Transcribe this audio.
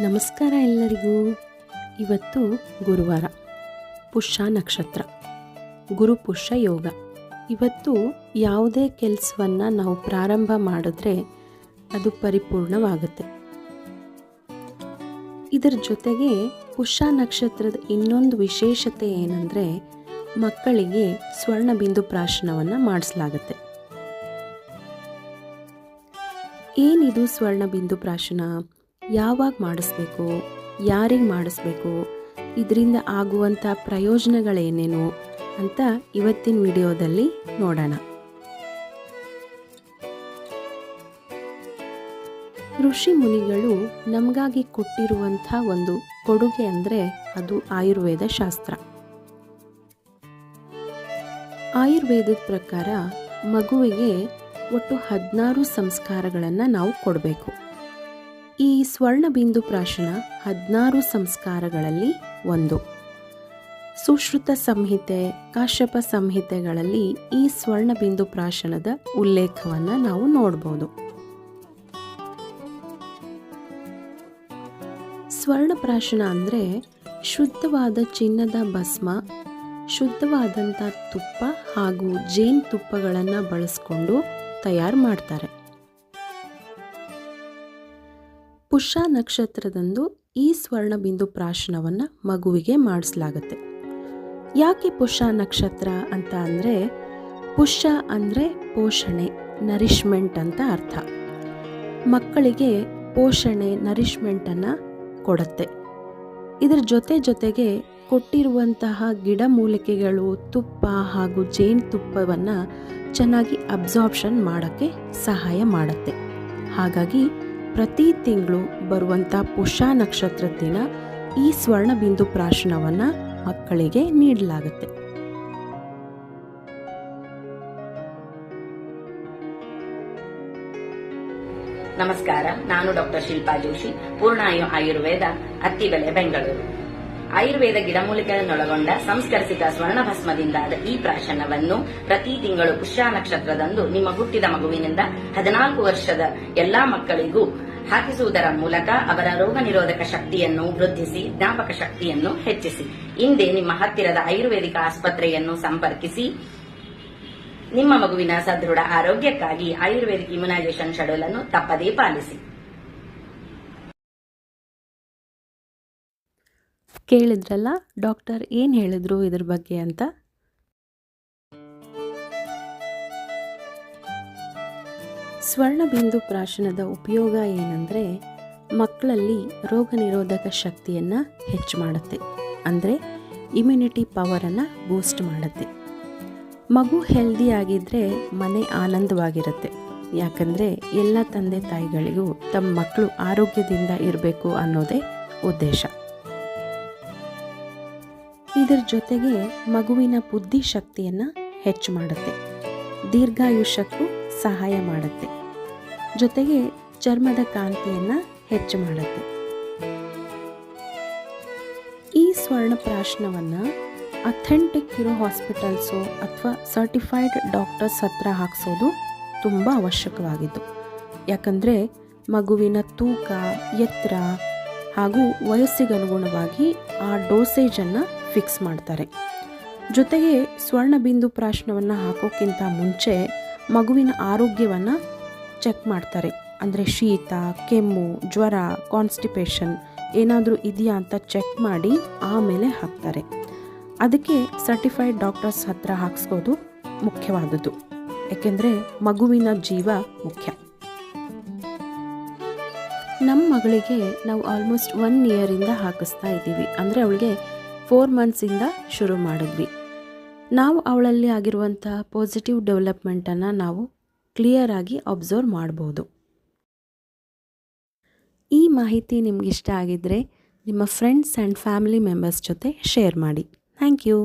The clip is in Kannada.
ನಮಸ್ಕಾರ ಎಲ್ಲರಿಗೂ. ಇವತ್ತು ಗುರುವಾರ, ಪುಷ್ಯ ನಕ್ಷತ್ರ, ಗುರು ಪುಷ್ಯ ಯೋಗ. ಇವತ್ತು ಯಾವುದೇ ಕೆಲಸವನ್ನು ನಾವು ಪ್ರಾರಂಭ ಮಾಡಿದ್ರೆ ಅದು ಪರಿಪೂರ್ಣವಾಗುತ್ತೆ. ಇದರ ಜೊತೆಗೆ ಪುಷ್ಯ ನಕ್ಷತ್ರದ ಇನ್ನೊಂದು ವಿಶೇಷತೆ ಏನಂದರೆ, ಮಕ್ಕಳಿಗೆ ಸ್ವರ್ಣಬಿಂದು ಪ್ರಾಶನವನ್ನು ಮಾಡಿಸಲಾಗುತ್ತೆ. ಏನಿದು ಸ್ವರ್ಣಬಿಂದು ಪ್ರಾಶನ? ಯಾವಾಗ ಮಾಡಿಸ್ಬೇಕು, ಯಾರಿಗೆ ಮಾಡಿಸ್ಬೇಕು, ಇದರಿಂದ ಆಗುವಂಥ ಪ್ರಯೋಜನಗಳೇನೇನು ಅಂತ ಇವತ್ತಿನ ವಿಡಿಯೋದಲ್ಲಿ ನೋಡೋಣ. ಋಷಿ ಮುನಿಗಳು ನಮಗಾಗಿ ಕೊಟ್ಟಿರುವಂಥ ಒಂದು ಕೊಡುಗೆ ಅಂದರೆ ಅದು ಆಯುರ್ವೇದ ಶಾಸ್ತ್ರ. ಆಯುರ್ವೇದದ ಪ್ರಕಾರ ಮಗುವಿಗೆ ಒಟ್ಟು ಹದಿನಾರು ಸಂಸ್ಕಾರಗಳನ್ನು ನಾವು ಕೊಡಬೇಕು. ಈ ಸ್ವರ್ಣಬಿಂದು ಪ್ರಾಶನ ಹದಿನಾರು ಸಂಸ್ಕಾರಗಳಲ್ಲಿ ಒಂದು. ಸುಶ್ರುತ ಸಂಹಿತೆ, ಕಾಶ್ಯಪ ಸಂಹಿತೆಗಳಲ್ಲಿ ಈ ಸ್ವರ್ಣಬಿಂದು ಪ್ರಾಶನದ ಉಲ್ಲೇಖವನ್ನು ನಾವು ನೋಡ್ಬೋದು. ಸ್ವರ್ಣಪ್ರಾಶನ ಅಂದರೆ ಶುದ್ಧವಾದ ಚಿನ್ನದ ಭಸ್ಮ ಶುದ್ಧವಾದಂಥ ತುಪ್ಪ ಹಾಗೂ ಜೇನು ತುಪ್ಪಗಳನ್ನು ಬಳಸ್ಕೊಂಡು ತಯಾರು ಮಾಡ್ತಾರೆ. ಪುಷ್ಯ ನಕ್ಷತ್ರದಂದು ಈ ಸ್ವರ್ಣಬಿಂದು ಪ್ರಾಶನವನ್ನು ಮಗುವಿಗೆ ಮಾಡಿಸಲಾಗುತ್ತೆ. ಯಾಕೆ ಪುಷ್ಯ ನಕ್ಷತ್ರ ಅಂತ ಅಂದರೆ ಪುಷ್ಯ ಅಂದರೆ ಪೋಷಣೆ ನರಿಷ್ಮೆಂಟ್ ಅಂತ ಅರ್ಥ. ಮಕ್ಕಳಿಗೆ ಪೋಷಣೆ ನರಿಷ್ಮೆಂಟನ್ನು ಕೊಡುತ್ತೆ. ಇದರ ಜೊತೆ ಜೊತೆಗೆ ಕೊಟ್ಟಿರುವಂತಹ ಗಿಡಮೂಲಿಕೆಗಳು ತುಪ್ಪ ಹಾಗೂ ಜೇನುತುಪ್ಪವನ್ನು ಚೆನ್ನಾಗಿ ಅಬ್ಸಾರ್ಬ್ಷನ್ ಮಾಡೋಕ್ಕೆ ಸಹಾಯ ಮಾಡುತ್ತೆ. ಹಾಗಾಗಿ ಪ್ರತಿ ತಿಂಗಳು ಬರುವಂಥ ಪುಷ್ಯ ನಕ್ಷತ್ರ ದಿನ ಈ ಸ್ವರ್ಣಬಿಂದು ಪ್ರಾಶನವನ್ನು ಮಕ್ಕಳಿಗೆ ನೀಡಲಾಗುತ್ತೆ. ನಮಸ್ಕಾರ, ನಾನು ಡಾಕ್ಟರ್ ಶಿಲ್ಪಾ ಜೋಶಿ, ಪೂರ್ಣಾಯು ಆಯುರ್ವೇದ, ಅತ್ತಿಬೆಲೆ, ಬೆಂಗಳೂರು. ಆಯುರ್ವೇದ ಗಿಡಮೂಲಿಕೆಯನ್ನೊಳಗೊಂಡ ಸಂಸ್ಕರಿಸಿದ ಸ್ವರ್ಣಭಸ್ಮದಿಂದಾದ ಈ ಪ್ರಾಶನವನ್ನು ಪ್ರತಿ ತಿಂಗಳು ಪುಷ್ಯ ನಕ್ಷತ್ರದಂದು ನಿಮ್ಮ ಹುಟ್ಟಿದ ಮಗುವಿನಿಂದ ಹದಿನಾಲ್ಕು ವರ್ಷದ ಎಲ್ಲಾ ಮಕ್ಕಳಿಗೂ ಹಾಕಿಸುವುದರ ಮೂಲಕ ಅವರ ರೋಗ ನಿರೋಧಕ ಶಕ್ತಿಯನ್ನು ವೃದ್ಧಿಸಿ, ಜ್ಞಾಪಕ ಶಕ್ತಿಯನ್ನು ಹೆಚ್ಚಿಸಿ. ಹಿಂದೆ ನಿಮ್ಮ ಹತ್ತಿರದ ಆಯುರ್ವೇದಿಕ ಆಸ್ಪತ್ರೆಯನ್ನು ಸಂಪರ್ಕಿಸಿ. ನಿಮ್ಮ ಮಗುವಿನ ಸದೃಢ ಆರೋಗ್ಯಕ್ಕಾಗಿ ಆಯುರ್ವೇದಿಕ್ ಇಮ್ಯುನೈಸೇಷನ್ ಶೆಡ್ಯೂಲ್ ಅನ್ನು ತಪ್ಪದೇ ಪಾಲಿಸಿ. ಕೇಳಿದ್ರಲ್ಲ, ಡಾಕ್ಟರ್ ಏನು ಹೇಳಿದ್ರು ಇದ್ರ ಬಗ್ಗೆ ಅಂತ? ಸ್ವರ್ಣಬಿಂದು ಪ್ರಾಶನದ ಉಪಯೋಗ ಏನಂದರೆ, ಮಕ್ಕಳಲ್ಲಿ ರೋಗ ನಿರೋಧಕ ಶಕ್ತಿಯನ್ನು ಹೆಚ್ಚು ಮಾಡುತ್ತೆ. ಅಂದರೆ ಇಮ್ಯುನಿಟಿ ಪವರನ್ನು ಬೂಸ್ಟ್ ಮಾಡುತ್ತೆ. ಮಗು ಹೆಲ್ದಿ ಆಗಿದ್ದರೆ ಮನೆ ಆನಂದವಾಗಿರುತ್ತೆ. ಯಾಕಂದರೆ ಎಲ್ಲ ತಂದೆ ತಾಯಿಗಳಿಗೂ ತಮ್ಮ ಮಕ್ಕಳು ಆರೋಗ್ಯದಿಂದ ಇರಬೇಕು ಅನ್ನೋದೇ ಉದ್ದೇಶ. ಇದರ ಜೊತೆಗೆ ಮಗುವಿನ ಬುದ್ಧಿ ಶಕ್ತಿಯನ್ನು ಹೆಚ್ಚು ಮಾಡುತ್ತೆ. ದೀರ್ಘಾಯುಷ್ಯಕ್ಕೂ ಸಹಾಯ ಮಾಡುತ್ತೆ. ಜೊತೆಗೆ ಚರ್ಮದ ಕಾಂತಿಯನ್ನು ಹೆಚ್ಚು ಮಾಡುತ್ತೆ. ಈ ಸ್ವರ್ಣಪ್ರಾಶನವನ್ನು ಅಥೆಂಟಿಕ್ ಇರೋ ಹಾಸ್ಪಿಟಲ್ಸು ಅಥವಾ ಸರ್ಟಿಫೈಡ್ ಡಾಕ್ಟರ್ಸ್ ಹತ್ರ ಹಾಕಿಸೋದು ತುಂಬ ಅವಶ್ಯಕವಾಗಿತ್ತು ಯಾಕಂದರೆ ಮಗುವಿನ ತೂಕ, ಎತ್ತರ ಹಾಗೂ ವಯಸ್ಸಿಗನುಗುಣವಾಗಿ ಆ ಡೋಸೇಜನ್ನು ಫಿಕ್ಸ್ ಮಾಡ್ತಾರೆ. ಜೊತೆಗೆ ಸ್ವರ್ಣಬಿಂದು ಪ್ರಾಶ್ನವನ್ನು ಹಾಕೋಕ್ಕಿಂತ ಮುಂಚೆ ಮಗುವಿನ ಆರೋಗ್ಯವನ್ನು ಚೆಕ್ ಮಾಡ್ತಾರೆ. ಅಂದರೆ ಶೀತ, ಕೆಮ್ಮು, ಜ್ವರ ಕಾನ್ಸ್ಟಿಪೇಷನ್ ಏನಾದರೂ ಇದೆಯಾ ಅಂತ ಚೆಕ್ ಮಾಡಿ ಆಮೇಲೆ ಹಾಕ್ತಾರೆ. ಅದಕ್ಕೆ ಸರ್ಟಿಫೈಡ್ ಡಾಕ್ಟರ್ಸ್ ಹತ್ರ ಹಾಕ್ಸ್ಕೋದು ಮುಖ್ಯವಾದದ್ದು. ಏಕೆಂದರೆ ಮಗುವಿನ ಜೀವ ಮುಖ್ಯ. ನಮ್ಮ ಮಗಳಿಗೆ ನಾವು ಆಲ್ಮೋಸ್ಟ್ ಒನ್ ಇಯರಿಂದ ಹಾಕಿಸ್ತಾ ಇದ್ದೀವಿ. ಅಂದರೆ ಅವಳಿಗೆ ಫೋರ್ ಮಂತ್ಸಿಂದ ಶುರು ಮಾಡಿದ್ವಿ. ನಾವು ಅವಳಲ್ಲಿ ಆಗಿರುವಂಥ ಪಾಸಿಟಿವ್ ಡೆವಲಪ್ಮೆಂಟನ್ನು ನಾವು ಕ್ಲಿಯರಾಗಿ ಅಬ್ಸರ್ವ್ ಮಾಡ್ಬೋದು. ಈ ಮಾಹಿತಿ ನಿಮಗಿಷ್ಟ ಆಗಿದ್ದರೆ ನಿಮ್ಮ ಫ್ರೆಂಡ್ಸ್ ಆ್ಯಂಡ್ ಫ್ಯಾಮಿಲಿ ಮೆಂಬರ್ಸ್ ಜೊತೆ ಶೇರ್ ಮಾಡಿ. Thank you